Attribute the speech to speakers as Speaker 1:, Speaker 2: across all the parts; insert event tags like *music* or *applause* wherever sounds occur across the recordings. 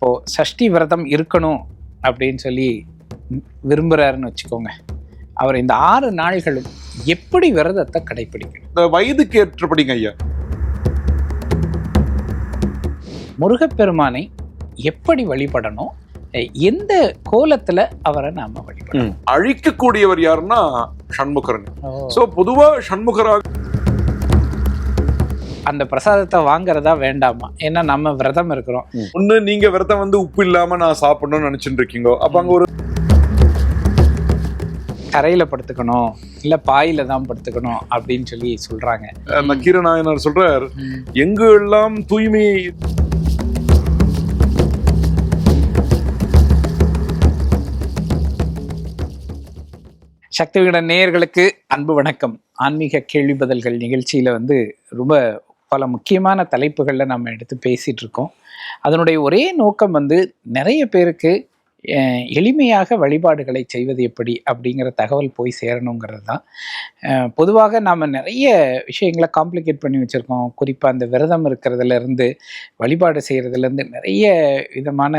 Speaker 1: இப்போ சஷ்டி விரதம் இருக்கணும் அப்படின்னு சொல்லி விரும்புறாருன்னு வச்சுக்கோங்க. அவர் இந்த ஆறு நாள்களும் எப்படி விரதத்தை கடைபிடிக்கணும்
Speaker 2: இந்த வயதுக்கு ஏற்றபடிங்க ஐயா.
Speaker 1: முருகப்பெருமானை எப்படி வழிபடணும்? எந்த கோலத்துல அவரை நாம வழிபடணும்?
Speaker 2: அழிக்கக்கூடியவர் யாருன்னா சண்முகரன். சோ பொதுவா சண்முகராக
Speaker 1: அந்த பிரசாதத்தை வாங்குறதா வேண்டாமா? ஏன்னா நம்ம விரதம் இருக்கிறோம்.
Speaker 2: ஒண்ணு நீங்க விரதம் வந்து உப்பு இல்லாம நான் சாப்பிடணும்னு நினைச்சிட்டு இருக்கீங்க. அப்ப அங்க ஒரு
Speaker 1: தரையில படுத்துக்கணும். இல்ல பாயில தான் படுத்துக்கணும் அப்படின்னு சொல்லி சொல்றாங்க.
Speaker 2: நக்கீர நாயனார் சொல்றார்
Speaker 1: ம்.
Speaker 2: எங்கு எல்லாம் தூய்மை
Speaker 1: சக்தி விகடன் நேயர்களுக்கு அன்பு வணக்கம். ஆன்மீக கேள்வி பதில்கள் நிகழ்ச்சியில வந்து ரொம்ப பல முக்கியமான தலைப்புகளில் நம்ம எடுத்து பேசிகிட்டு இருக்கோம் அதனுடைய ஒரே நோக்கம் வந்து நிறைய பேருக்கு எளிமையாக வழிபாடுகளை செய்வது எப்படி அப்படிங்கிற தகவல் போய் சேரணுங்கிறது தான். பொதுவாக நாம் நிறைய விஷயங்களை காம்ப்ளிகேட் பண்ணி வச்சுருக்கோம். குறிப்பாக அந்த விரதம் இருக்கிறதுலேருந்து வழிபாடு செய்கிறதுலேருந்து நிறைய விதமான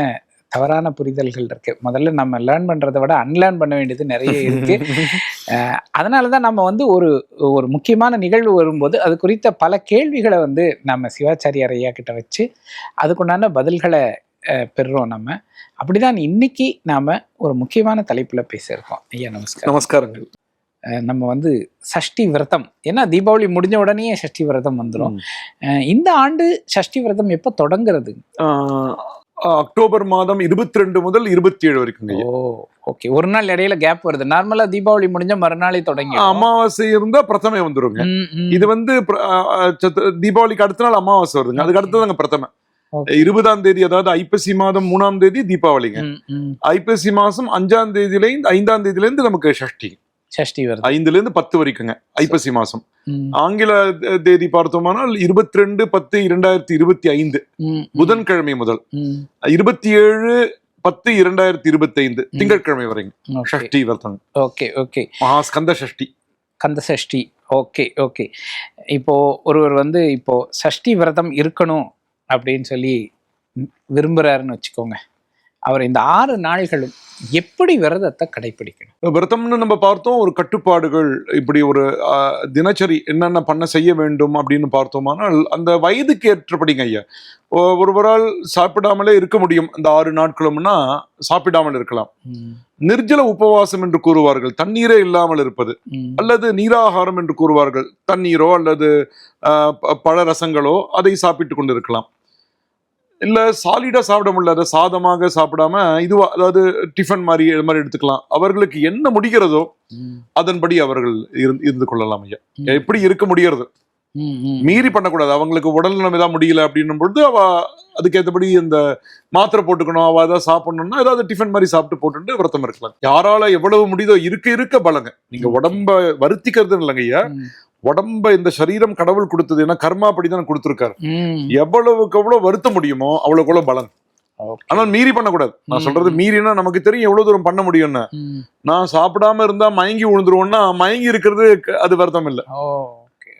Speaker 1: தவறான புரிதல்கள் இருக்கு. முதல்ல நம்ம லேர்ன் பண்றதை விட அன்லேர்ன் பண்ண வேண்டியது நிறைய இருக்கு. *laughs* அதனால தான் நம்ம வந்து ஒரு ஒரு முக்கியமான நிகழ்வு வரும்போது அது குறித்த பல கேள்விகளை வந்து நம்ம சிவாச்சாரியார் ஐயா கிட்ட வச்சு அதுக்குண்டான பதில்களை பெறுறோம் நம்ம. அப்படிதான் இன்னைக்கு நாம ஒரு முக்கியமான தலைப்புல பேசியிருக்கோம். ஐயா நமஸ்காரம்.
Speaker 2: நமஸ்காரங்கள்.
Speaker 1: நம்ம வந்து சஷ்டி விரதம். ஏன்னா தீபாவளி முடிஞ்ச உடனே சஷ்டி விரதம் வந்துடும் இந்த ஆண்டு சஷ்டி விரதம் எப்போ தொடங்குறது?
Speaker 2: அக்டோபர் மாதம் இருபத்தி ரெண்டு முதல் இருபத்தி ஏழு வரைக்கும்
Speaker 1: ஓகே ஒரு நாள் இடையில கேப் வருது. நார்மலா தீபாவளி முடிஞ்ச மறுநாளே தொடங்கி
Speaker 2: அமாவாசை இருந்தா பிரதமை வந்துருங்க. இது வந்து தீபாவளிக்கு அடுத்த நாள் அமாவாசை வருதுங்க. அதுக்கு அடுத்ததாங்க பிரதமை. இருபதாம் தேதி அதாவது ஐப்பசி மாதம் மூணாம் தேதி தீபாவளிங்க. ஐப்பசி மாசம் அஞ்சாம் தேதியில இருந்து ஐந்தாம் தேதியில இருந்து நமக்கு சஷ்டி
Speaker 1: சஷ்டி வருது.
Speaker 2: ஐந்துல இருந்து பத்து வரைக்குங்க ஐப்பசி மாசம். ஆங்கில தேதி பார்த்தோமானால் இருபத்தி ரெண்டு பத்து இரண்டாயிரத்தி இருபத்தி ஐந்து புதன்கிழமை முதல். இருபத்தி ஏழு பத்து இரண்டாயிரத்தி இருபத்தி ஐந்து திங்கட்கிழமை வரைங்க. ஷஷ்டி விரதம்
Speaker 1: okay okay.
Speaker 2: Mahaskanda Shashti.
Speaker 1: Kanda Sashti okay okay. இப்போ ஒருவர் வந்து இப்போ சஷ்டி விரதம் இருக்கணும் அப்படின்னு சொல்லி விரும்புறாருன்னு வச்சுக்கோங்க. அவர் இந்த ஆறு நாள்களும் எப்படி விரதத்தை கடைபிடிக்கணும்
Speaker 2: விரதம்னு நம்ம பார்த்தோம் ஒரு கட்டுப்பாடுகள் இப்படி ஒரு ஆஹ், தினசரி என்னென்ன பண்ண செய்ய வேண்டும் அப்படின்னு பார்த்தோமானால் அந்த வயதுக்கு ஏற்றபடிங்க ஐயா. ஒருவரால் சாப்பிடாமலே இருக்க முடியும் அந்த ஆறு நாட்களும்னா சாப்பிடாமல் இருக்கலாம். நிர்ஜல உபவாசம் என்று கூறுவார்கள் தண்ணீரே இல்லாமல் இருப்பது. அல்லது நீராகாரம் என்று கூறுவார்கள் தண்ணீரோ அல்லது பழ ரசங்களோ அதை சாப்பிட்டு கொண்டு இருக்கலாம் இல்ல சாலிடா சாப்பிட முடியல. அதை சாதமாக சாப்பிடாம இதுவா அதாவது டிஃபன் மாதிரி இது மாதிரி எடுத்துக்கலாம். அவர்களுக்கு என்ன முடிகிறதோ அதன்படி அவர்கள் இருந்து இருந்து கொள்ளலாம் ஐயா. எப்படி இருக்க முடிகிறது?
Speaker 1: ம், ம்.
Speaker 2: மீறி பண்ணக்கூடாது. அவங்களுக்கு உடல் நிலைமை தான் முடியல அப்படின்னும் பொழுது அவ அதுக்கேற்றபடி இந்த மாத்திரை போட்டுக்கணும். அவ ஏதாவது சாப்பிடணும்னா ஏதாவது டிஃபன் மாதிரி சாப்பிட்டு போட்டுட்டு விரதம் இருக்கலாம். யாரால எவ்வளவு முடியுதோ இருக்க இருக்க பலங்க. நீங்க உடம்ப வருத்திக்கிறது இல்லைங்க ஐயா. உடம்ப இந்த சரீரம் கடவுள் கொடுத்தது ஏன்னா கர்மா அப்படிதான் கொடுத்திருக்காரு. எவ்வளவுக்கு எவ்வளவு வருத்த முடியுமோ அவ்வளவுக்கு எவ்வளவு பலன். ஆனால் மீறி பண்ணக்கூடாது நான். சொல்றது மீறினா நமக்கு தெரியும் எவ்வளவு தூரம் பண்ண முடியும்னு. நான் சாப்பிடாம இருந்தா மயங்கி விழுந்துருவோம்னா மயங்கி இருக்கிறது அது வருத்தம் இல்ல.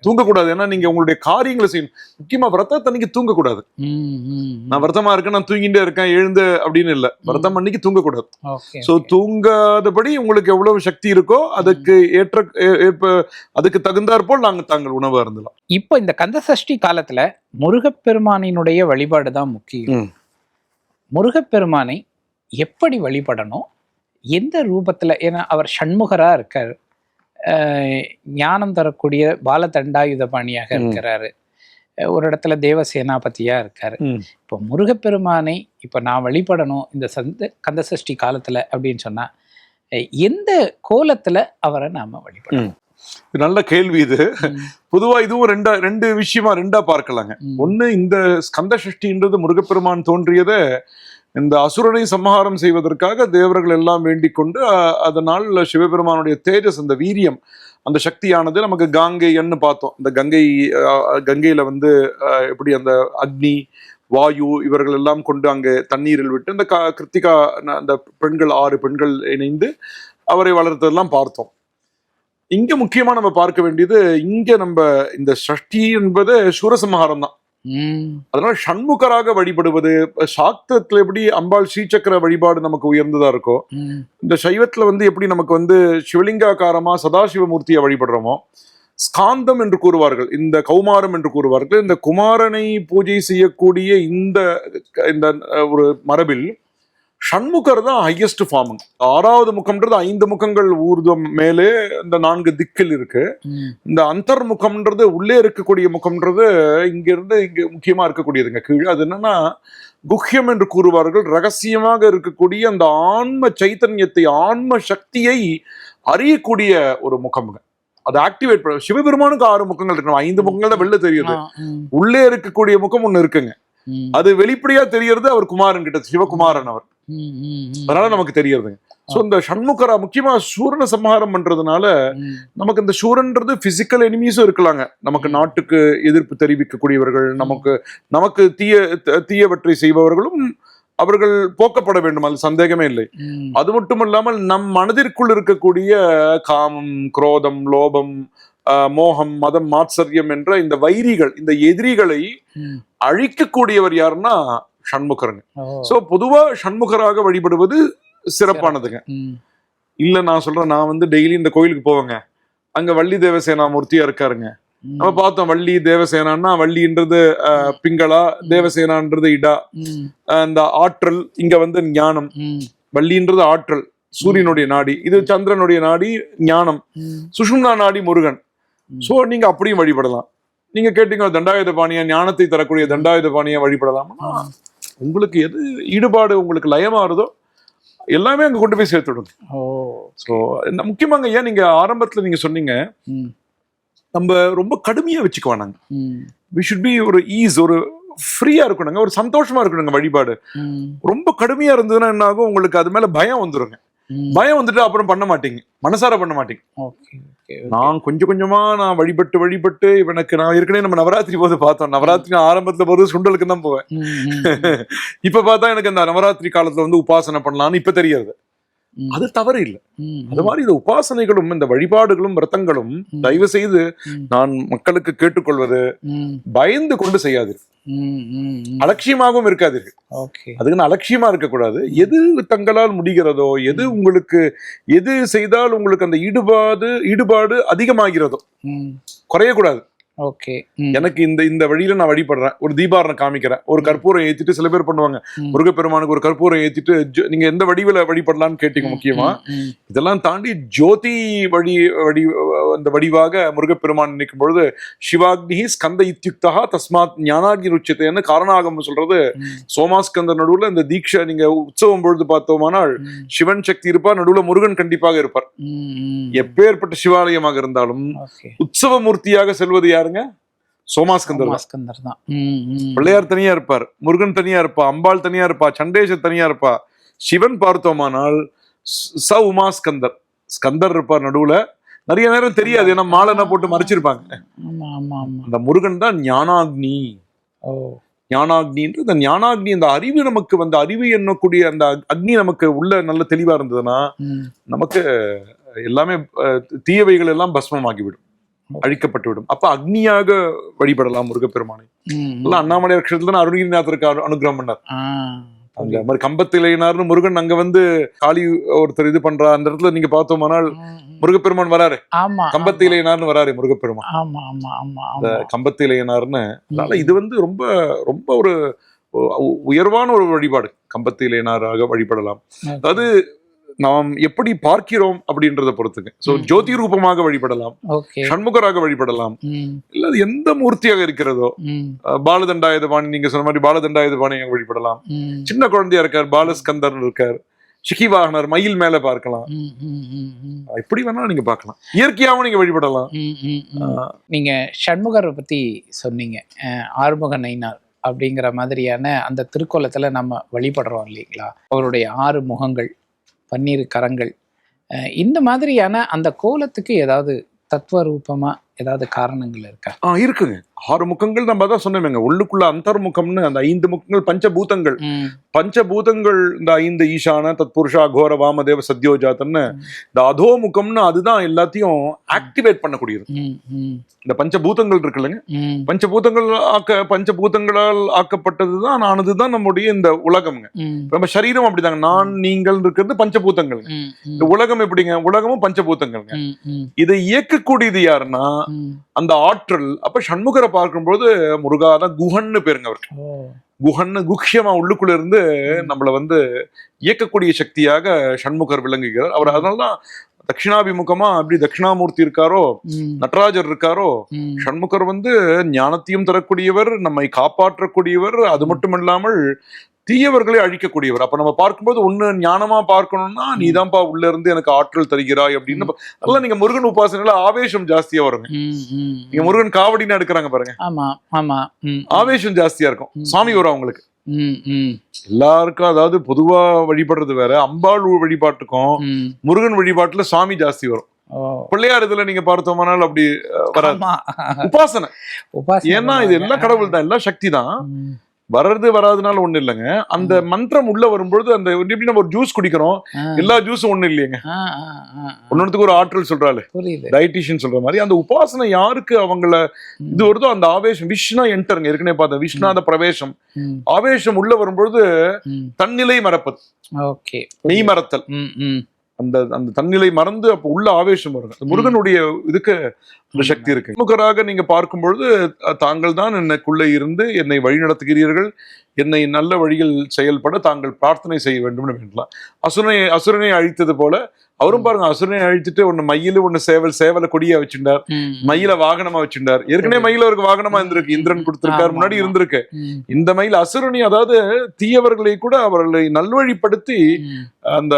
Speaker 2: தூங்கக்கூடாது. ஏன்னா நீங்க உங்களுடைய காரியங்களை செய்யணும். முக்கியமா விரதத்தை அன்னைக்கு தூங்கக்கூடாது. நான் விரதமா இருக்கேன் நான் தூங்கிட்டே இருக்கேன் எழுந்து அப்படின்னு இல்ல. விரதம் அன்னைக்கு தூங்கக்கூடாது. சோ. தூங்காதபடி உங்களுக்கு எவ்வளவு சக்தி இருக்கோ அதுக்கு ஏற்ற அதுக்கு தகுந்தாற்போல் நாங்க தாங்கள் உணவு அருந்தலாம்
Speaker 1: இப்போ இந்த கந்த சஷ்டி காலத்துல முருகப்பெருமானினுடைய வழிபாடு தான் முக்கியம். முருகப்பெருமானை எப்படி வழிபடணும்? எந்த ரூபத்துல? ஏன்னா அவர் சண்முகரா இருக்கார். ஞானம் தரக்கூடிய பாலதண்டாயுதபாணியாக
Speaker 2: ம்.
Speaker 1: இருக்கிறாரு ஒரு இடத்துல தேவசேனாபதியா இருக்காரு. இப்போ முருகப்பெருமானை இப்போ நான் வழிபடணும் இந்த சந்த கந்த சஷ்டி காலத்துல அப்படின்னு சொன்னா எந்த கோலத்துல அவரை நாம வழிபடணும்
Speaker 2: நல்ல கேள்வி இது பொதுவா இதுவும் ரெண்டா ரெண்டு விஷயமா ரெண்டா பார்க்கலாங்க. ஒண்ணு இந்த ஸ்கந்த சஷ்டின்றது முருகப்பெருமான் தோன்றியதை இந்த அசுரனை சம்ஹாரம் செய்வதற்காக தேவர்கள் எல்லாம் வேண்டிக் கொண்டு அதனால் சிவபெருமானுடைய தேஜஸ் அந்த வீரியம் அந்த சக்தியானது நமக்கு காங்கைன்னு பார்த்தோம். இந்த கங்கை கங்கையில வந்து எப்படி அந்த அக்னி வாயு இவர்கள் எல்லாம் கொண்டு அங்கே தண்ணீரில் விட்டு இந்த கிருத்திகா அந்த பெண்கள் ஆறு பெண்கள் இணைந்து அவரை வளர்த்ததெல்லாம் பார்த்தோம். இங்க முக்கியமா நம்ம பார்க்க வேண்டியது இங்க நம்ம இந்த சஷ்டி என்பது சூரசம்ஹாரம் தான். அதனால ஷண்முகராக வழிபடுவது சாக்தத்துல எப்படி அம்பாள் ஸ்ரீசக்கர வழிபாடு நமக்கு உயர்ந்ததா இருக்கோ இந்த சைவத்துல வந்து எப்படி நமக்கு வந்து சிவலிங்காகாரமா சதாசிவமூர்த்தியை வழிபடுறோமோ ஸ்காந்தம் என்று கூறுவார்கள் இந்த கௌமாரம் என்று கூறுவார்கள் இந்த குமாரனை பூஜை செய்யக்கூடிய இந்த இந்த ஒரு மரபில் ஷண்முகர் தான் ஹையஸ்ட் ஃபார்ம் ஆறாவது முகம்ன்றது ஐந்து முகங்கள் ஊர்தம் மேலே இந்த நான்கு திக்கில் இருக்கு. இந்த அந்தர்முகம்ன்றது உள்ளே இருக்கக்கூடிய முகம்ன்றது இங்க இருந்து இங்க முக்கியமா இருக்கக்கூடியதுங்க. கீழே அது என்னன்னா குஹ்யம் என்று கூறுவார்கள் ரகசியமாக இருக்கக்கூடிய அந்த ஆன்ம சைத்தன்யத்தை ஆன்ம சக்தியை அறியக்கூடிய ஒரு முகம்ங்க. அது ஆக்டிவேட் பண்ண சிவபெருமானுக்கு ஆறு முகங்கள் இருக்கு. ஐந்து முகங்கள் தான் வெளில தெரியுது. உள்ளே இருக்கக்கூடிய முகம் ஒண்ணு இருக்குங்க. அது வெளிப்படையா தெரியறது அவர் குமாரன் கிட்ட சிவகுமாரன் அவர். அதனால நமக்கு தெரியறதுங்க. சோ இந்த ஷண்முகரா முக்கியமா சூரன சம்ஹாரம் பண்றதுனால நமக்கு இந்த சூரன்றது பிசிக்கல் எனிமீஸும் இருக்கலாங்க. நமக்கு நாட்டுக்கு எதிர்ப்பு தெரிவிக்கக்கூடியவர்கள் நமக்கு நமக்கு தீய தீயவற்றை செய்பவர்களும் அவர்கள் போக்கப்பட வேண்டும். அது சந்தேகமே இல்லை. அது மட்டும் இல்லாமல் நம் மனதிற்குள் இருக்கக்கூடிய காமம் குரோதம் லோபம் மோகம் மதம் மாத்சரியம் என்ற இந்த வைரிகள் இந்த எதிரிகளை. அழிக்கக்கூடியவர் யாருன்னா ஷண்முகருங்க
Speaker 1: ஓ,
Speaker 2: சோ பொதுவா ஷண்முகராக வழிபடுவது சிறப்பானதுங்க. இல்ல நான் சொல்றேன் நான் வந்து டெய்லி இந்த கோயிலுக்கு போவேங்க. அங்க வள்ளி தேவசேனா மூர்த்தியா இருக்காருங்க. நம்ம பார்த்தோம் வள்ளி தேவசேனான்னா வள்ளின்றது பிங்களா தேவசேனான்றது இடா. இந்த ஆற்றல் இங்க வந்து ஞானம். வள்ளின்றது ஆற்றல் சூரியனுடைய நாடி. இது சந்திரனுடைய நாடி ஞானம். சுஷும்னா நாடி முருகன். சோ நீங்க அப்படியும் வழிபடலாம். நீங்க கேட்டீங்க தண்டாயுத பாணியா ஞானத்தை தரக்கூடிய தண்டாயுத பாணியா வழிபடலாம் உங்களுக்கு எது ஈடுபாடு உங்களுக்கு லயமாறுதோ எல்லாமே அங்க கொண்டு போய் சேர்த்து விடுங்க.
Speaker 1: ஓ
Speaker 2: ஸோ முக்கியமாங்க ஏன் நீங்க ஆரம்பத்துல நீங்க சொன்னீங்க நம்ம ரொம்ப கடுமையா வச்சுக்க வேணாங்க வி ஷுட் பி ஒரு ஈஸ் ஒரு ஃப்ரீயா இருக்கணுங்க ஒரு சந்தோஷமா இருக்கணுங்க வழிபாடு. ரொம்ப கடுமையா இருந்ததுன்னா என்ன ஆகும் உங்களுக்கு அது மேல பயம் வந்துருங்க.
Speaker 1: ம்.
Speaker 2: பயம் வந்துட்டு அப்புறம் பண்ண மாட்டீங்க. மனசார பண்ண மாட்டீங்க. நான் கொஞ்சம் கொஞ்சமா நான் வழிபட்டு வழிபட்டு இவனுக்கு நான் ஏற்கனவே நம்ம நவராத்திரி போது பார்த்தோம். நவராத்திரி ஆரம்பத்துல போது சுண்டலுக்கு தான் போவேன். *laughs* இப்ப பார்த்தா எனக்கு அந்த நவராத்திரி காலத்துல வந்து உபாசனை பண்ணலாம்னு இப்ப தெரியாது. அது தவறு இல்லை அது மாதிரி இந்த உபாசனைகளும் இந்த வழிபாடுகளும் விரதங்களும். தயவு செய்து நான் மக்களுக்கு கேட்டுக்கொள்வது பயந்து கொண்டு
Speaker 1: ம்.
Speaker 2: அலட்சியமாகவும் இருக்காதீர்கள்.
Speaker 1: ஓகே.
Speaker 2: அதுக்குன்னு அலட்சியமா இருக்கக்கூடாது? எது தங்களால் முடிகிறதோ எது உங்களுக்கு எது செய்தால் உங்களுக்கு அந்த ஈடுபாடு ஈடுபாடு அதிகமாகிறதோ குறையக்கூடாது.
Speaker 1: ஓகே.
Speaker 2: எனக்கு இந்த இந்த வழியில நான் வழிபடுறேன். ஒரு தீபாரணம் காமிக்கிறேன். ஒரு கற்பூரம் ஏத்திட்டு சில பேர் பண்ணுவாங்க. முருகப்பெருமானுக்கு ஒரு கற்பூரம் ஏத்திட்டு நீங்க எந்த வடிவில வழிபடலாம்னு கேட்டீங்க முக்கியமா? இதெல்லாம் தாண்டி ஜோதி வழி வடி அந்த வடிவாக முருகப்பெருமான் நிற்கும் பொழுது சிவாக்னி ஸ்கந்த இத்தியுக்தா தஸ்மாத் ஞானாகி ருச்சியத்தைன்னு காரணாகம் சொல்றது. சோமாஸ்கந்தர் நடுவுல இந்த தீட்சை நீங்க உற்சவம் பொழுது பார்த்தோமானால் சிவன் சக்தி இருப்பார் நடுவுல முருகன் கண்டிப்பாக இருப்பார். எப்பேற்பட்ட சிவாலயமாக இருந்தாலும் உற்சவ மூர்த்தியாக செல்வது யாருங்க? சோமாஸ்கந்தர் தான்.
Speaker 1: மாஸ்கந்தர் தான்.
Speaker 2: பிள்ளையார் தனியா இருப்பார் முருகன் தனியா இருப்பா அம்பாள் தனியா இருப்பா சண்டேசர் தனியா இருப்பா. சிவன் பார்த்தோமானால் ச உமாஸ்கந்தர். ஸ்கந்தர் இருப்பார் நடுவுல நிறைய நேரம் தெரியாது. ஏன்னா மாலைனா போட்டு மறைச்சிருப்பாங்க. அந்த முருகன் தான் ஞானாக்னி.
Speaker 1: ஓ.
Speaker 2: ஞானாக்னின்ற இந்த ஞானாக்னி அந்த அறிவு நமக்கு வந்து அறிவு எண்ணக்கூடிய அந்த அக்- அக்னி நமக்கு உள்ள நல்ல தெளிவா இருந்ததுன்னா நமக்கு எல்லாமே தீயவைகள் எல்லாம் பஸ்மமாகிவிடும். அழிக்கப்பட்டு விடும் அப்ப அக்னியாக வழிபடலாம் முருகப்பெருமானை. அண்ணாமலை அக்ஷரத்துல அருணகிரிநாதருக்கு அனு- அனுகிரகம் பண்ணார். அங்க மாதிரி கம்பத்திலையினார்னு முருகன் அங்க வந்து காளி ஒருத்தர் இது பண்றா. அந்த இடத்துல நீங்க பார்த்தோமானால். முருகப்பெருமான் வராரு.
Speaker 1: ஆமா
Speaker 2: கம்பத்திலையினார்னு வராரு முருகப்பெருமான்.
Speaker 1: ஆமா ஆமா ஆமா
Speaker 2: இந்த
Speaker 1: ஆமா.
Speaker 2: கம்பத்திலையினார்னு அதனால இது வந்து ரொம்ப ரொம்ப ஒரு உயர்வான ஒரு வழிபாடு. கம்பத்திலையினாராக வழிபடலாம். அதாவது நாம் எப்படி பார்க்கிறோம் அப்படின்றத பொறுத்துங்க. சோ. ஜோதி ரூபமாக வழிபடலாம். சண்முகராக வழிபடலாம். இல்ல அது எந்த மூர்த்தியாக இருக்கிறதோ பாலதண்டாயுதபாணி நீங்க சொன்ன மாதிரி பாலதண்டாயுதபாணியாக வழிபடலாம். சின்ன குழந்தையா இருக்கார் பாலஸ்கந்தர் இருக்கார் சிகிவாகனர் மயில் மேல பார்க்கலாம். எப்படி வேணாலும் நீங்க பார்க்கலாம். இயற்கையாவும் நீங்க வழிபடலாம்.
Speaker 1: நீங்க ஷண்முகரை பத்தி சொன்னீங்க. ஆறுமுக நைனார் அப்படிங்கிற மாதிரியான அந்த திருக்கோலத்துல நம்ம வழிபடுறோம் இல்லைங்களா? அவருடைய ஆறு முகங்கள். பன்னீர் கரங்கள். இந்த மாதிரியான அந்த கோலத்துக்கு ஏதாவது தத்துவ ரூபமாக ஏதாவது காரணங்கள் இருக்கா?
Speaker 2: ஆ இருக்குங்க. ஆறு முகங்கள் நம்ம தான் சொன்னோமேங்க. உள்ளுக்குள்ள அந்தர்முகம்னு அந்த ஐந்து முகங்கள் பஞ்சபூதங்கள். பஞ்சபூதங்கள் இந்த ஐந்து ஈசான தத்புருஷா கோர வாமதேவ சத்யோஜாத்தன்னு இந்த அதோமுகம்னு அதுதான் எல்லாத்தையும் ஆக்டிவேட் பண்ணக்கூடியது. இந்த பஞ்சபூதங்கள் இருக்குல்லங்க.
Speaker 1: ம்,
Speaker 2: பஞ்சபூதங்கள் ஆக்க பஞ்சபூதங்களால் ஆக்கப்பட்டதுதான் ஆனதுதான் நம்முடைய இந்த உலகம்ங்க. நம்ம சரீரம் அப்படிதாங்க. நான் நீங்கள் இருக்கிறது பஞ்சபூதங்கள் இந்த உலகம் எப்படிங்க? உலகமும் பஞ்சபூதங்கள்ங்க. இதை இயக்கக்கூடியது யாருன்னா. அந்த ஆற்றல் அப்ப சண்முகரை பார்க்கும்போது முருகாதான் குஹன்னு பேருங்க அவருக்கு. குஹன்னு குஹ்யமா உள்ளுக்குள்ள இருந்து நம்மளை வந்து இயக்கக்கூடிய சக்தியாக சண்முகர் விளங்குகிறார். அவர் அதனாலதான் தட்சிணாபிமுகமா அப்படி தட்சிணாமூர்த்தி இருக்காரோ நடராஜர் இருக்காரோ சண்முகர் வந்து ஞானத்தையும் தரக்கூடியவர் நம்மை காப்பாற்றக்கூடியவர் அது மட்டும் இல்லாமல் தீயவர்களை அழிக்கக்கூடியவர். அப்ப நம்ம பார்க்கும்போது ஒண்ணு ஞானமா பார்க்கணும்னா நீதான்ப்பா உள்ள இருந்து எனக்கு ஆற்றல் தருகிறாய் அப்படின்னு அதெல்லாம் நீங்க முருகன் உபாசனையில ஆவேசம் ஜாஸ்தியா வருங்க.
Speaker 1: ம், ம்,
Speaker 2: நீங்க முருகன் காவடின்னு எடுக்கிறாங்க பாருங்க.
Speaker 1: ஆமா ஆமா
Speaker 2: ஆவேசம் ஜாஸ்தியா இருக்கும். சாமி வரும் அவங்களுக்கு. எல்லாருக்கும் அதாவது பொதுவா வழிபடுறது வேற. அம்பாள் வழிபாட்டுக்கும். முருகன் வழிபாட்டுல சாமி ஜாஸ்தி வரும். பிள்ளையார் இதுல நீங்க பார்த்தோம்னால் அப்படி வராது.
Speaker 1: உபாசனை.
Speaker 2: ஏன்னா இது எல்லாம் கடவுள் தான். எல்லாம் சக்தி தான். வர்றது வராதுனால ஒண்ணு இல்லைங்க. அந்த மந்திரம் உள்ள வரும்பொழுது அந்த எப்படி நம்ம ஒரு ஜூஸ் குடிக்கிறோம். எல்லா ஜூஸும் ஒண்ணு இல்லையங்க. ஒன்னொன்னுக்கு ஒரு ஆற்றல்
Speaker 1: புரியுது.
Speaker 2: டயட்டிஷியன் சொல்ற மாதிரி அந்த உபாசனை யாருக்கு அவங்கள இது வருதோ அந்த ஆவேசம். விஷ்ணா என்டருங்க ஏற்கனவே பார்த்தேன். விஷ்ணாத பிரவேசம். ஆவேசம் உள்ள வரும்பொழுது. தன்னிலை மறப்பது.
Speaker 1: ஓகே.
Speaker 2: மெய் மறத்தல். அந்த அந்த தன்னிலை மறந்து அப்ப உள்ள ஆவேசம் வருது. அந்த முருகனுடைய இதுக்கு அந்த சக்தி இருக்கு. முகராக நீங்க பார்க்கும் பொழுது அஹ், தாங்கள் தான் எனக்குள்ளே இருந்து என்னை வழிநடத்துகிறீர்கள். என்னை நல்ல வழியில் செயல்பட தாங்கள் பிரார்த்தனை செய்ய வேண்டும்னு வேண்டலாம். அசுரனை அசுரனை அழித்தது போல அவரும் பாருங்க அசுரனை அழித்துட்டு ஒன்னு மயிலு ஒன்னு சேவல் சேவல கொடியா வச்சிருந்தார்
Speaker 1: ம்,
Speaker 2: மயில வாகனமா வச்சிருந்தார் ஏற்கனவே மயில அவருக்கு வாகனமா இருந்திருக்கு. இந்திரன் கொடுத்திருக்கார். முன்னாடி. இருந்திருக்கு. இந்த மயில் அசுரனி அதாவது தீயவர்களை கூட அவர்களை நல்வழிப்படுத்தி. அந்த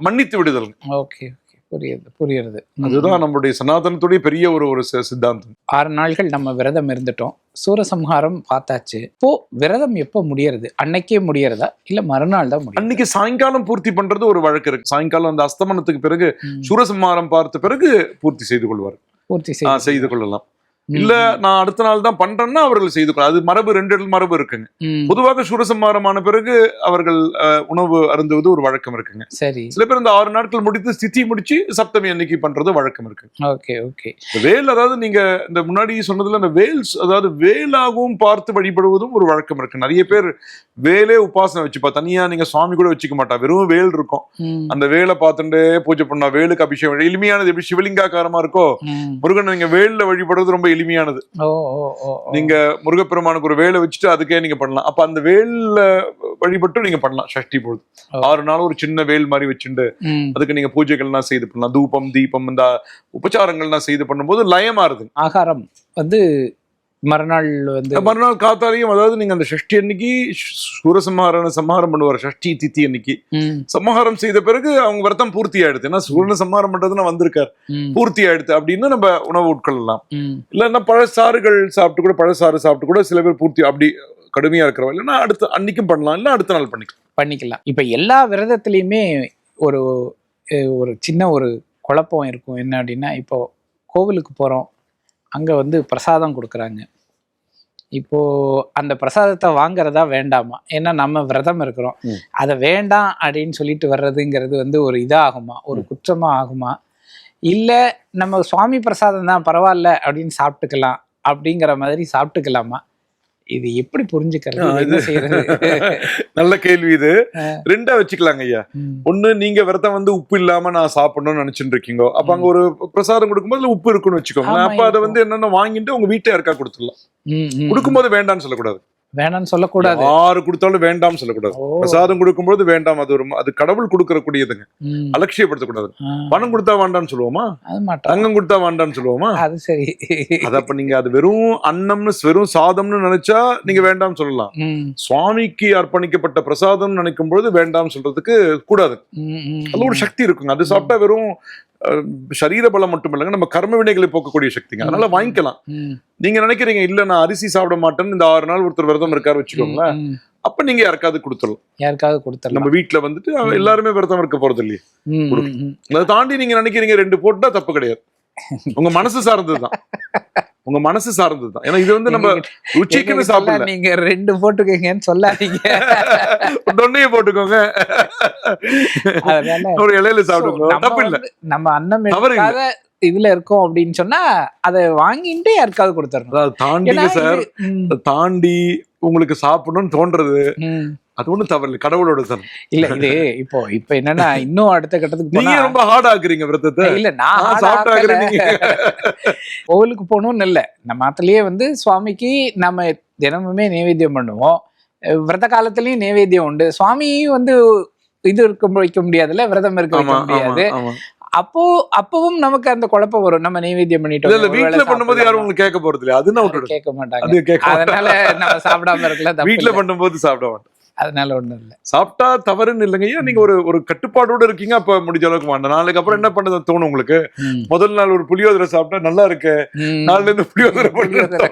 Speaker 2: மன்னித்து விடுதல்.
Speaker 1: ஓகே. புரியுது ம்.
Speaker 2: அதுதான் நம்முடைய சனாதனத்துடைய பெரிய ஒரு ஒரு சித்தாந்தம்.
Speaker 1: ஆறு நாள்கள் நம்ம விரதம் இருந்துட்டோம். சூரசம்ஹாரம் பார்த்தாச்சு. இப்போ விரதம் எப்போ முடியறது? அன்னைக்கே முடியறதா? இல்ல மறுநாள் தான் முடியும்
Speaker 2: அன்னைக்கு சாயங்காலம் பூர்த்தி பண்றது ஒரு வழக்கு இருக்கு. சாயங்காலம் அந்த அஸ்தமனத்துக்கு பிறகு சூரசம்ஹாரம் பார்த்த பிறகு பூர்த்தி செய்து கொள்வார்.
Speaker 1: பூர்த்தி செய்து
Speaker 2: கொள்ளலாம். இல்ல நான் அடுத்த நாள் தான் பண்றேன்னா அவர்கள் செய்து கொள்ள அது மரபு ரெண்டு இடத்துல மரபு இருக்குங்க. பொதுவாக சூரசம்ஹாரமான பிறகு அவர்கள் உணவு அருந்துவது ஒரு வழக்கம் இருக்குங்க.
Speaker 1: சரி.
Speaker 2: சில பேர் இந்த ஆறு நாட்கள் முடித்து ஸ்திதி முடிச்சு சப்தமி அன்னைக்கு பண்றது வழக்கம் இருக்கு.
Speaker 1: Okay okay.
Speaker 2: வேல் அதாவது நீங்க இந்த முன்னாடி சொன்னதுல அந்த வேல்ஸ் அதாவது வேலாகவும் பார்த்து வழிபடுவதும் ஒரு வழக்கம் இருக்கு. நிறைய பேர் வேலே உபாசனை வச்சுப்பா. தனியா நீங்க சுவாமி கூட வச்சுக்க மாட்டா. வெறும் வேல் இருக்கும். அந்த வேலை பார்த்துட்டே பூஜை பண்ணா வேலுக்கு அபிஷேகம் எளிமையானது எப்படி? சிவலிங்காக்காரமா இருக்கோ. முருகன் நீங்க வேல்ல வழிபடுறது ரொம்ப எளிமையானது. நீங்க முருகப்பெருமானுக்கு ஒரு வேலை வச்சுட்டு அதுக்கே நீங்க பண்ணலாம் அப்ப அந்த வேல்ல வழிபட்டு நீங்க பண்ணலாம் சஷ்டி பொழுது. ஆறு நாள் ஒரு சின்ன வேல் மாதிரி வச்சுட்டு. அதுக்கு நீங்க பூஜைகள்லாம் செய்து பண்ணலாம் தூபம் தீபம் இந்த உபச்சாரங்கள்லாம் செய்து பண்ணும்போது லயமாறுது
Speaker 1: ஆகாரம் வந்து மறுநாள் வந்து
Speaker 2: மறுநாள் காத்தாலையும் அதாவது நீங்க அந்த ஷஷ்டி அன்னைக்கு சு- சூரசம்ஹாரம் சம்ஹாரம் பண்ணுவார் ஷஷ்டி தித்தி அன்னைக்கு. சம்ஹாரம் செய்த பிறகு அவங்க விரதம் பூர்த்தி ஆயிடுது. ஏன்னா சூரன சம்ஹாரம் பண்றதுன்னு வந்திருக்கார். பூர்த்தி ஆயிடுது அப்படின்னு நம்ம உணவு உட்கொள்ளலாம். இல்லைன்னா பழசாறுகள் சாப்பிட்டு கூட பழசாறு சாப்பிட்டு கூட சில பேர் பூர்த்தி அப்படி கடுமையா இருக்கிறவங்க இல்லைன்னா அடுத்த அன்னைக்கும் பண்ணலாம். இல்ல அடுத்த நாள் பண்ணிக்கலாம்.
Speaker 1: பண்ணிக்கலாம். இப்ப எல்லா விரதத்துலயுமே ஒரு ஒரு சின்ன ஒரு குழப்பம் இருக்கும். என்ன அப்படின்னா இப்போ கோவிலுக்கு போறோம். அங்க வந்து பிரசாதம் கொடுக்குறாங்க. இப்போ அந்த பிரசாதத்தை வாங்குறதா வேண்டாமா? ஏன்னா நம்ம விரதம் இருக்கிறோம். அதை வேண்டாம் அப்படின்னு சொல்லிட்டு வர்றதுங்கிறது வந்து ஒரு இதாகுமா? ஒரு குற்றமா ஆகுமா? இல்ல நம்ம சுவாமி பிரசாதம் தான் பரவாயில்ல அப்படின்னு சாப்பிட்டுக்கலாம் அப்படிங்கிற மாதிரி சாப்பிட்டுக்கலாமா? இது எப்படி புரிஞ்சுக்கிறது? *laughs*
Speaker 2: நல்ல கேள்வி இது. ரெண்டா வச்சுக்கலாங்க ஐயா. ஒண்ணு நீங்க விரதம் வந்து உப்பு இல்லாம நான் சாப்பிடணும்னு நினைச்சுட்டு இருக்கீங்க. அப்ப அங்க ஒரு பிரசாதம் கொடுக்கும்போது உப்பு இருக்குன்னு வச்சுக்கோங்க. அப்ப அதை. வந்து என்னன்னா வாங்கிட்டு உங்க வீட்டை யாருக்கா கொடுத்துடலாம். கொடுக்கும்போது வேண்டாம்னு சொல்லக்கூடாது.
Speaker 1: வேணாம்னு சொல்லக்கூடாது.
Speaker 2: யாரு கொடுத்தாலும் வேண்டாம்னு சொல்லக்கூடாது. பிரசாதம் கொடுக்கும்போது வேண்டாம் அது ஒரு அது கடவுள் கொடுக்கற கூடியதுங்க. அலட்சியப்படுத்தக்கூடாது. பணம் கொடுத்தா வேண்டாம்னு சொல்லுவோமா?
Speaker 1: அது
Speaker 2: தங்கம் கொடுத்தா வேண்டாம்னு சொல்லுவோமா?
Speaker 1: அது சரி.
Speaker 2: அது அப்ப நீங்க அது வெறும் அன்னம்னு வெறும் சாதம்னு நினைச்சா நீங்க வேண்டாம்னு சொல்லலாம். சுவாமிக்கு அர்ப்பணிக்கப்பட்ட பிரசாதம் நினைக்கும் பொழுது வேண்டாம்னு சொல்றதுக்கு கூடாது. அதுல ஒரு சக்தி இருக்குங்க. அது சாப்பிட்டா வெறும் சரீர பலம் மட்டும் இல்லைங்க நம்ம கர்ம வினைகளை போக்கக்கூடிய சக்திங்க. அதனால வாங்கிக்கலாம். நீங்க நினைக்கிறீங்க இல்ல நான் அரிசி சாப்பிட மாட்டேன்னு இந்த ஆறு நாள் ஒருத்தர் விரதம் இருக்காரு வச்சுக்கோங்களேன். அப்ப நீங்க யாருக்காவது கொடுத்துடலாம்.
Speaker 1: யாருக்காவது கொடுத்துடலாம்.
Speaker 2: நம்ம வீட்டுல வந்துட்டு எல்லாருமே விரதம் இருக்க போறது இல்லையே. அதை தாண்டி நீங்க நினைக்கிறீங்க ரெண்டு போட்டா தப்பு கிடையாது. உங்க மனசு சார்ந்ததுதான். *laughs* உங்க மனசு சார்ந்ததுதான். ஏன்னா இது வந்து நம்ம ருச்சிக்குன்னு சாப்பிடல.
Speaker 1: நீங்க ரெண்டு போட்டுக்கங்கன்னு சொல்லாதீங்க. *laughs*
Speaker 2: தொண்டையை போட்டுக்கோங்க. ஒரு இலையில சாப்பிடுங்க தப்பு இல்ல.
Speaker 1: நம்ம அன்னம்
Speaker 2: இல்ல.
Speaker 1: எடுக்காத இதுல இருக்கோம் அப்படின்னு சொன்னா அதை வாங்கிட்டு யாருக்காவது
Speaker 2: தாண்டிங்க
Speaker 1: ஏன்னா
Speaker 2: சார். தாண்டி உங்களுக்கு சாப்பிடணும்னு தோன்றது. அது ஒண்ணும் தவறு இல்லை கடவுளோட தரம்
Speaker 1: இல்ல இது இப்போ இப்போ என்னன்னா இன்னும் அடுத்த கட்டத்துக்கு
Speaker 2: நீங்க ரொம்ப ஹார்ட் ஆக்குறீங்க விரதத்தை.
Speaker 1: இல்ல நான் ஆக்கல.
Speaker 2: ஆக்குறேன் *laughs*
Speaker 1: கோவிலுக்கு போகணும்னு இல்ல. நம்ம அதுலயே வந்து சுவாமிக்கு நம்ம தினமுமே நைவேத்தியம் பண்ணுவோம். விரத காலத்துலயும் நைவேத்தியம் உண்டு. சுவாமியும் வந்து இது இருக்க வைக்க முடியாதுல்ல? விரதம் இருக்க வைக்க முடியாது. அப்போ அப்பவும் நமக்கு அந்த குழப்பம் வரும். நம்ம நைவேத்தியம்
Speaker 2: இல்ல
Speaker 1: பண்ணிட்டோம்.
Speaker 2: இல்ல
Speaker 1: ஒருவேளை
Speaker 2: வீட்டுல பண்ணும்போது யாரும்? உங்களுக்கு கேட்க போறது இல்லையா அது நான்
Speaker 1: கேட்க மாட்டாங்க. அதனால நம்ம சாப்பிடாம இருக்கலாம். இல்ல.
Speaker 2: பண்ணும்போது சாப்பிட மாட்டேன்
Speaker 1: அதனால ஒண்ணும் இல்ல.
Speaker 2: சாப்பிட்டா தவறுன்னு இல்லைங்க. ஐயா நீங்க ஒரு ஒரு கட்டுப்பாடோட இருக்கீங்க? அப்ப முடிஞ்ச அளவுக்கு வேண்டாம் நாளைக்கு அப்புறம் என்ன பண்ணது தோணும் உங்களுக்கு. முதல் நாள் ஒரு புளியோதரை சாப்பிட்டா நல்லா இருக்கு. நாள்ல இருந்து புளியோதரை
Speaker 1: புளியோதரை.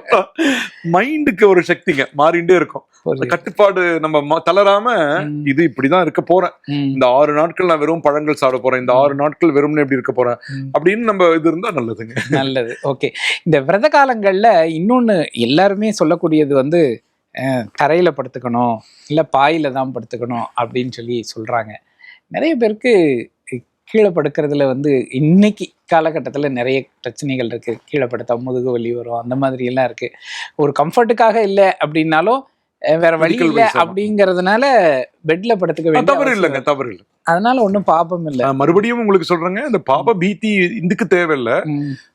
Speaker 2: மைண்டுக்கு ஒரு சக்திங்க மாறிண்டே இருக்கும். கட்டுப்பாடு நம்ம தளராம. இது இப்படிதான் இருக்க போறேன். இந்த ஆறு நாட்கள் நான் வெறும் பழங்கள் சாப்பிட போறேன். இந்த ஆறு நாட்கள் வெறும்னு எப்படி இருக்க போறேன். அப்படின்னு நம்ம இது இருந்தா நல்லதுங்க.
Speaker 1: நல்லது. ஓகே. இந்த விரத காலங்கள்ல இன்னொன்னு எல்லாருமே சொல்லக்கூடியது வந்து தரையில் படுத்துக்கணும் இல்லை பாயில் தான் படுத்துக்கணும் அப்படின்னு சொல்லி சொல்கிறாங்க நிறைய பேருக்கு கீழே படுக்கிறதுல வந்து இன்னைக்கு காலகட்டத்தில் நிறைய பிரச்சனைகள் இருக்குது கீழே படுத்தா முதுகு வலி வரும் அந்த மாதிரி எல்லாம் ஒரு கம்ஃபர்ட்டுக்காக இல்லை அப்படின்னாலும் வேற வழி இல்லை. அப்படிங்கறதுனால பெட்ல படுத்துக்க வேண்டிய
Speaker 2: தவறு இல்லைங்க தவறு இல்லை.
Speaker 1: அதனால ஒண்ணும் பாபம் இல்லை.
Speaker 2: மறுபடியும் உங்களுக்கு சொல்றேங்க இந்த பாப பீத்தி இதுக்கு தேவையில்லை.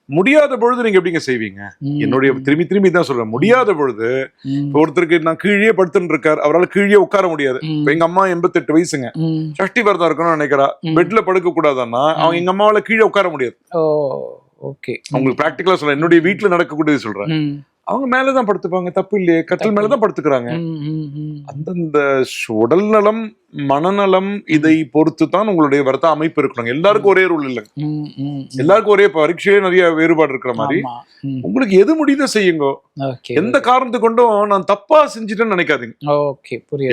Speaker 2: முடியாத பொழுது நீங்க எப்படிங்க செய்வீங்க? என்னுடைய திரும்பி திரும்பி தான் சொல்றேன் முடியாத பொழுது ஒருத்தருக்கு நான் கீழே படுத்துன்னு இருக்கார் அவரால் கீழே உட்கார முடியாது. எங்க அம்மா எண்பத்தெட்டு வயசுங்க. சஷ்டி விரதம் இருக்கணும்னு நினைக்கிறா. பெட்ல படுக்க கூடாதுன்னா அவங்க எங்க அம்மாவால கீழே உட்கார முடியாது.
Speaker 1: ஓ. ஓகே
Speaker 2: அவங்களுக்கு பிராக்டிகலா சொல்றேன். என்னுடைய வீட்டுல நடக்கக்கூடியது சொல்றேன். அவங்க மேலதான் படுத்துப்பாங்க. தப்பு இல்லையே. கட்டில் மேலதான் படுத்துக்கிறாங்க. அந்தந்த உடல் நலம் மனநலம் இதை பொறுத்து தான் உங்களுடைய விரத அமைப்பு இருக்கணும். எல்லாருக்கும் ஒரே ரூல் இல்லைங்க. எல்லாருக்கும் ஒரே பரீட்சையே நிறைய வேறுபாடு இருக்கிற மாதிரி. உங்களுக்கு எது முடியுதோ செய்யுங்க. எந்த காரணத்து கொண்டும் நான் தப்பா செஞ்சுட்டேன்னு நினைக்காதீங்க.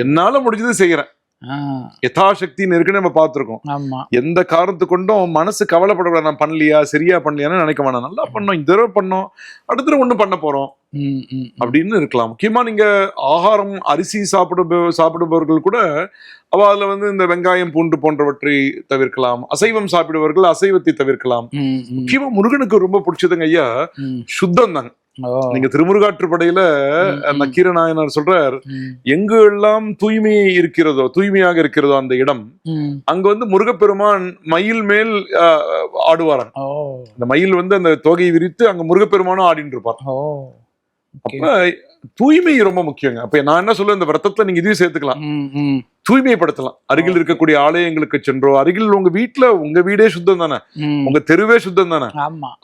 Speaker 2: என்னால முடிஞ்சது செய்யறேன். யதாசக்தின்னு இருக்குன்னு நம்ம பார்த்திருக்கோம்.
Speaker 1: ஆமா.
Speaker 2: எந்த காரணத்து கொண்டும் மனசு கவலைப்படக்கூடாது. நான் பண்ணலையா சரியா பண்ணலையான்னு நினைக்க வேணாம். நல்லா பண்ணோம் இந்த தடவை பண்ணோம். அடுத்த ஒண்ணு பண்ண போறோம்.
Speaker 1: ம், ம், ம்.
Speaker 2: அப்படின்னு இருக்கலாம். முக்கியமா நீங்க ஆகாரம் அரிசி சாப்பிடு சாப்பிடுபவர்கள் கூட அவ அதுல வந்து இந்த வெங்காயம் பூண்டு போன்றவற்றை தவிர்க்கலாம். அசைவம் சாப்பிடுபவர்கள் அசைவத்தை தவிர்க்கலாம். முக்கியமா முருகனுக்கு ரொம்ப பிடிச்சதுங்க ஐயா. சுத்தம் தாங்க நீங்க திருமுருகாற்றுப்படையில நக்கீர நாயனார் சொல்றார் எங்கு எல்லாம் தூய்மை இருக்கிறதோ தூய்மையாக இருக்கிறதோ அந்த இடம். அங்க வந்து முருகப்பெருமான் மயில் மேல் ஆடுவாராம்.
Speaker 1: ஓ.
Speaker 2: அந்த மயில் வந்து அந்த தொகையை விரித்து அங்க முருகப்பெருமானும் ஆடிட்டு இருப்பார். அப்ப தூய்மை ரொம்ப முக்கியங்க. அப்ப நான் என்ன சொல்லுவேன்? இந்த விரதத்துல நீங்க இதையும் சேர்த்துக்கலாம். தூய்மைப்படுத்தலாம். அருகில் இருக்கக்கூடிய ஆலயங்களுக்கு சென்றோ அருகில் உங்க வீட்டுல உங்க வீடே சுத்தம் தானே. உங்க தெருவே சுத்தம் தானே?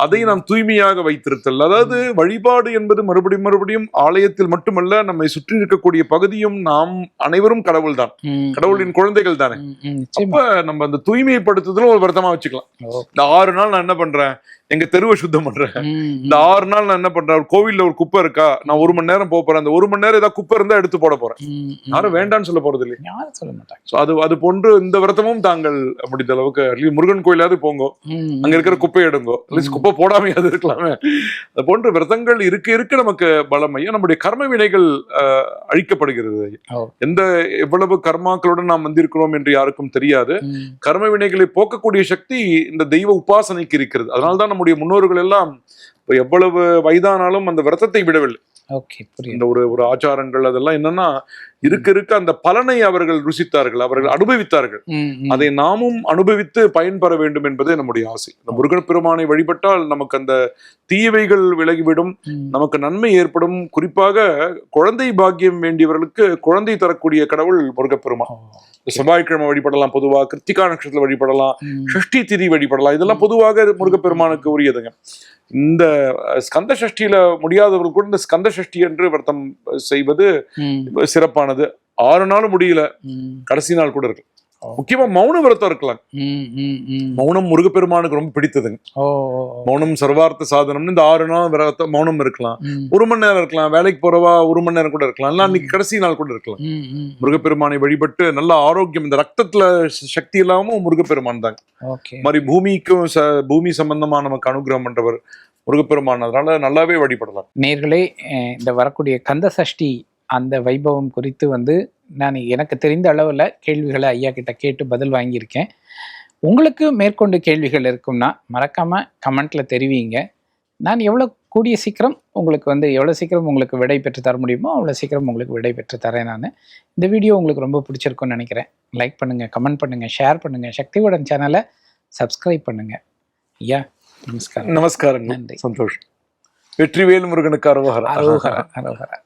Speaker 2: அதை நாம் தூய்மையாக வைத்திருத்தல். அதாவது வழிபாடு என்பது மறுபடியும் மறுபடியும் ஆலயத்தில் மட்டுமல்ல நம்மை சுற்றி இருக்கக்கூடிய பகுதியும் நாம் அனைவரும் கடவுள் தான். கடவுளின் குழந்தைகள் தானே. அப்ப நம்ம அந்த தூய்மைப்படுத்துதலும் ஒரு விரதமா வச்சுக்கலாம். இந்த ஆறு நாள் நான் என்ன பண்றேன்? எங்க தெருவை சுத்தம் பண்றேன். இந்த ஆறு நாள் நான் என்ன பண்றேன்? ஒரு கோவில்ல ஒரு குப்பை இருக்கா? நான் ஒரு மணி நேரம் போக போறேன். அந்த ஒரு மணி நேரம் ஏதாவது குப்பை இருந்தா எடுத்து போட போறேன். யாரும் வேண்டாம்னு சொல்ல போறது இல்லை
Speaker 1: யாரும் சொல்ல மாட்டாங்க.
Speaker 2: So அது அது போன்று இந்த விரதமும் தாங்கள் முடிந்த அளவுக்கு முருகன் கோயிலாவது போங்க. அங்க இருக்கிற குப்பை எடுங்கோ. குப்பை போடாமையாவது இருக்கலாமே. அது போன்ற விரதங்கள் இருக்க இருக்க நமக்கு பலம் ஐயா. நம்முடைய கர்ம வினைகள் அழிக்கப்படுகிறது. எந்த எவ்வளவு கர்மாக்களுடன் நாம் வந்திருக்கிறோம் என்று யாருக்கும் தெரியாது. கர்ம வினைகளை போக்கக்கூடிய சக்தி இந்த தெய்வ உபாசனைக்கு இருக்கிறது. அதனால்தான் நம்முடைய முன்னோர்கள் எல்லாம் இப்ப எவ்வளவு வயதானாலும் அந்த விரதத்தை விடவில்லை. இந்த ஒரு ஒரு ஆச்சாரங்கள் அதெல்லாம் என்னன்னா இருக்க இருக்க அந்த பலனை அவர்கள் ருசித்தார்கள் அவர்கள் அனுபவித்தார்கள். அதை நாமும் அனுபவித்து பயன்பெற வேண்டும் என்பதே நம்முடைய ஆசை. இந்த முருகன் பெருமானை வழிபட்டால் நமக்கு அந்த தீயவைகள் விலகிவிடும் நமக்கு நன்மை ஏற்படும். குறிப்பாக குழந்தை பாக்கியம் வேண்டியவர்களுக்கு குழந்தை தரக்கூடிய கடவுள் முருகப்பெருமான். செவ்வாய்க்கிழமை வழிபடலாம் பொதுவா கிருத்திகா நட்சத்திரத்தில் வழிபடலாம் ஷஷ்டி திதி வழிபடலாம். இதெல்லாம் பொதுவாக முருகப்பெருமானுக்கு உரியதுங்க. இந்த ஸ்கந்த சஷ்டியில முடியாதவர்கள் கூட இந்த ஸ்கந்த சஷ்டி என்று விரதம் செய்வது
Speaker 1: ம்,
Speaker 2: சிறப்பானது ஆறு நாள் முடியல. கடைசி நாள் கூட இருக்கு. முக்கியமா மௌன விரதம் இருக்கலாம். மௌனம் முருகப்பெருமானுக்கு ரொம்ப பிடித்ததுங்க. மௌனம் சர்வார்த்த சாதனம்னு இந்த ஆறு நாள் விரதம் மௌனம் இருக்கலாம். ஒரு மணி நேரம் இருக்கலாம். வேலைக்கு போறவா ஒரு மணி நேரம் கூட இருக்கலாம். இல்ல அன்னைக்கு கடைசி நாள் கூட இருக்கலாம். முருகப்பெருமானை வழிபட்டு நல்ல ஆரோக்கியம் இந்த ரத்தத்துல சக்தி இல்லாம முருகப்பெருமான் தாங்க மாதிரி பூமிக்கும் பூமி சம்பந்தமா நமக்கு அனுகிரகம் பண்றவர் முருகப்பெருமான். அதனால நல்லாவே வழிபடலாம்.
Speaker 1: நேர்களே இந்த வரக்கூடிய கந்த சஷ்டி அந்த வைபவம் குறித்து வந்து நான் எனக்கு தெரிந்த அளவில் கேள்விகளை ஐயா கிட்ட கேட்டு பதில் வாங்கியிருக்கேன். உங்களுக்கு மேற்கொண்டு கேள்விகள் இருக்கும்னா மறக்காமல் கமெண்ட்டில் தெரிவிங்க. நான் எவ்வளோ கூடிய சீக்கிரம் உங்களுக்கு வந்து எவ்வளோ சீக்கிரம் உங்களுக்கு விடை பெற்று தர முடியுமோ அவ்வளோ சீக்கிரம் உங்களுக்கு விடை பெற்று தரேன் நான். இந்த வீடியோ உங்களுக்கு ரொம்ப பிடிச்சிருக்கும்னு நினைக்கிறேன். லைக் பண்ணுங்கள் கமெண்ட் பண்ணுங்கள் ஷேர் பண்ணுங்கள் சக்திவுடன் சேனலை சப்ஸ்கிரைப் பண்ணுங்கள் ஐயா நமஸ்காரம்.
Speaker 2: நமஸ்காரங்க
Speaker 1: நன்றி.
Speaker 2: சந்தோஷம். வெற்றிவேல் முருகனுக்கு அரோகரா.
Speaker 1: அரோகரா அரோகரா.